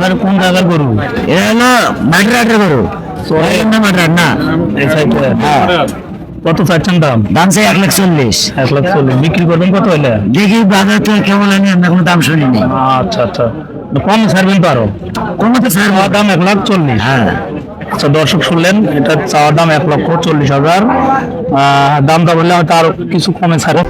তাহলে কোন জায়গার গরু এটা হলো মাটিরাটের গরু না মাটিরাট না? হ্যাঁ। কত চাচ্ছেন দাম? দাম চাই এক লাখ চল্লিশ। এক লাখ চল্লিশ। বিক্রি করবেন কত হইলে? দেখি বাজার তো কেমন আমি আমরা কোনো দাম শুনিনি। আচ্ছা আচ্ছা। কম ছাড়বেন তো আরও? কোনো তো স্যার চাওয়ার দাম এক লাখ চল্লিশ। হ্যাঁ। আচ্ছা দর্শক শুনলেন এটা চাওয়ার দাম এক লক্ষ চল্লিশ হাজার। আহ, দামটা বললে হয়তো আরও কিছু কমে ছাড়ে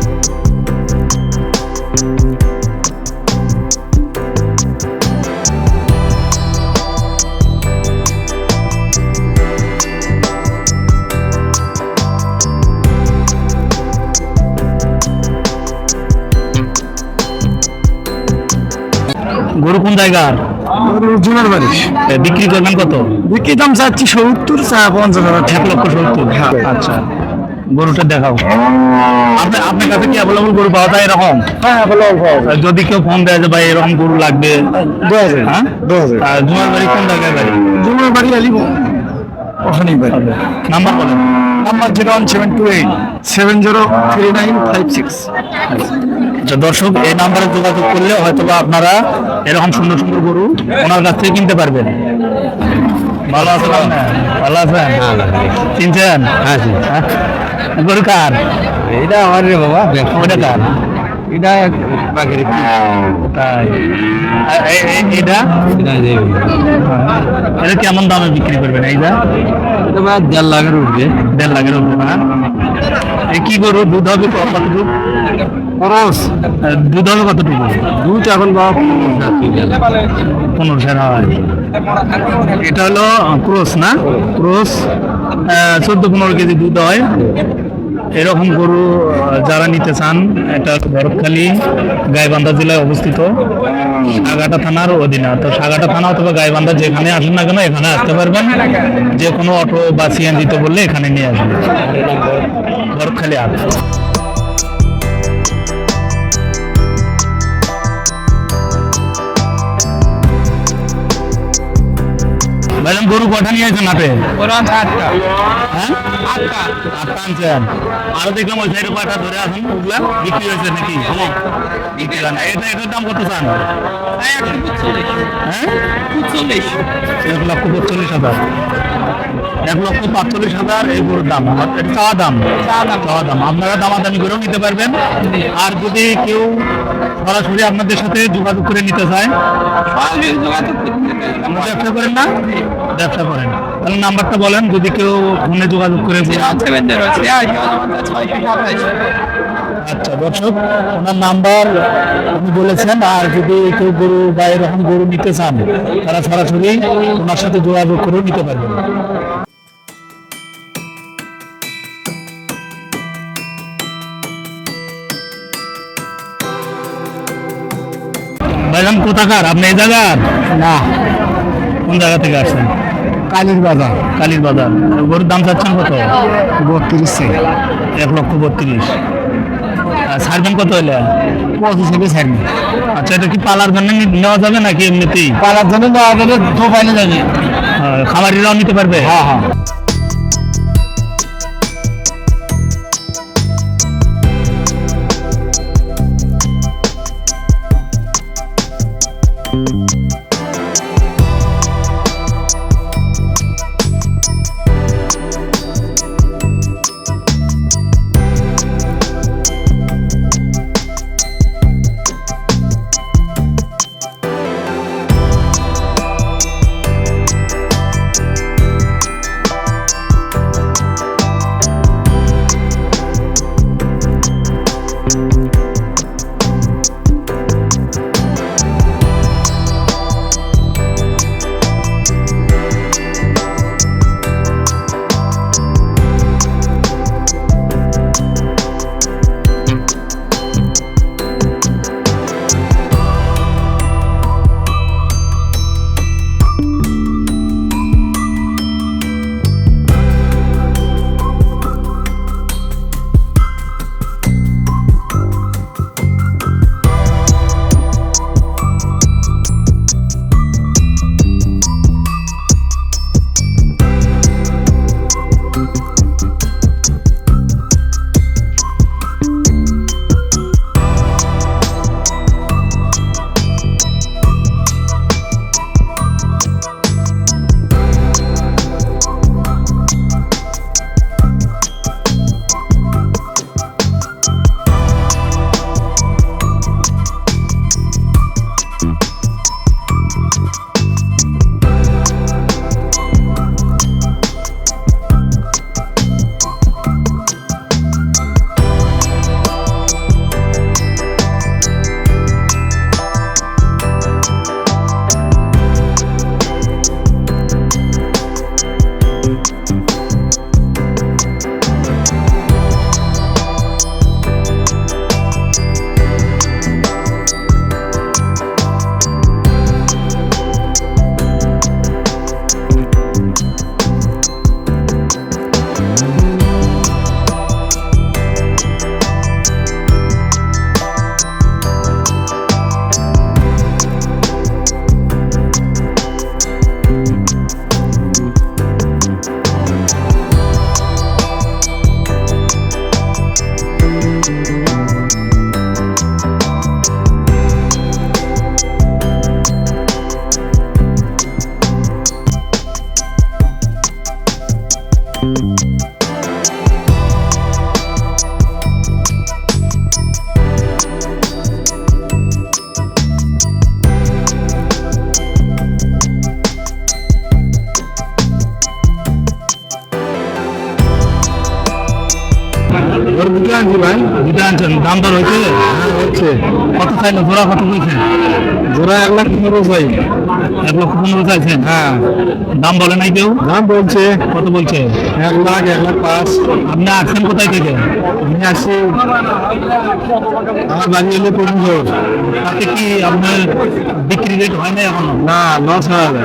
জায়গার জুনার বাড়ি বিক্রি করবেন কত? বিক্রি দাম চাচ্ছি সত্তর চা পঞ্চাশ হাজার। এক লক্ষ সত্তর? আচ্ছা। গরুটা দেখাও। আপনি- আপনার কাছে কি অ্যাভেলেবল গরু পাওয়া যায় এরকম? হ্যাঁ যদি কেউ ফোন দেয় যে ভাই এরকম গরু লাগবে। হ্যাঁ? আর জুমার বাড়ি কোন জায়গায় বাড়ি জুনার বাড়ি আলিব ওখানেই বাড়ি। নাম্বার বলেন। Number zero one seven two eight seven zero three nine five six. আচ্ছা দর্শক এই নাম্বারে যোগাযোগ করলে হয়তো বা আপনারা এরকম সুন্দর সুন্দর গরু ওনার কাছ থেকে কিনতে পারবেন। ভালো আছেন? ভালো আছেন? চিনছেন হ্যাঁ হ্যাঁ? গরু কার? এটা আমার রে বাবা ওটা কার? এটা বাঘের তাই। আর এ- এ- এটা এটা কেমন দামে বিক্রি করবেন এইটা? এটা দেড় লাখের উঠবে দেড় লাখের উপরে না? কি গরু দুধ হবে কতটুকু খরচ? দুধ হবে কতটুকু দুধ? এখন বাবা পনেরো সের হয়। এটা হলো ক্রোস না? ক্রোস। চোদ্দ পনেরো কেজি দুধ হয়। এরকম গরু যারা নিতে চান, এটা ভরতখালী গাইবান্ধা জেলায় অবস্থিত। সাগাটা থানার অধীনে। তো সাগাটা থানা অথবা গাইবান্ধা যেখানে আসেন না কেন, এখানে আসতে পারবেন। যে কোনো অটো বা সিএনজিতে বললে এখানে নিয়ে আসবেন। ভরতখালী আট। ম্যাডাম গরু কটা নিয়ে আসেন হাটে? হ্যাঁ? আরও দেখলাম ওই সাইডে কয়টা ধরে আসেন ওগুলা বিক্রি হয়েছে নাকি? হয়। এটা এটার দাম কত চান? হ্যাঁ এক লক্ষ পঁচল্লিশ হাজার। এক লক্ষ পাঁচচল্লিশ হাজার এই গরুর দাম। চাওয়া দাম। চাওয়া দাম। আপনারা দামাদামি করেও নিতে পারবেন। আর যদি কেউ সরাসরি আপনাদের সাথে যোগাযোগ করে নিতে চায়? ব্যবসা করেন না? ব্যবসা করেন তাহলে নাম্বারটা বলেন যদি কেউ ফোনে যোগাযোগ করে আচ্ছা দর্শক ওনার নাম্বার উনি বলেছেন আর যদি কেউ গরু বা এরকম গরু নিতে চান তারা সরাসরি ওনার সাথে যোগাযোগ করেও নিতে পারবেন। ভাইজান কোথাকার? আপনি এই জায়গার? না। কোন জায়গা থেকে আসছেন? কালীর বাজার। কালির বাজার। গরুর দাম চাচ্ছেন কত? বত্রিশ এক লক্ষ বত্রিশ। আর ছাড়বেন কত হলে? পঁচিশ থেকে ছাড়বে। আচ্ছা এটা কি পালার জন্য নেওয়া যাবে নাকি এমনিতেই? পালার জন্য নেওয়া যাবে দু পাইলে যাবে খামারিরাও নিতে পারবে? হ্যাঁ হ্যাঁ। আনছি ভাই? দুটো আনছেন দাম দর হয়েছে। হ্যাঁ হচ্ছে। কত চাইলো? জোড়া কত বলছেন জোড়া এক লাখ পনেরো চাই। এক লক্ষ পনেরো চাইছেন? হ্যাঁ। দাম বলে নাই কেউ? দাম বলছে। কত বলছে? এক লাখ এক লাখ পাঁচ। আপনি আসছেন কোথায় থেকে? আমি আসছি আমার বাড়ি হলে পনেরো তাতে কি আপনার বিক্রি রেট হয় না এখনও? না লস হয়ে যাবে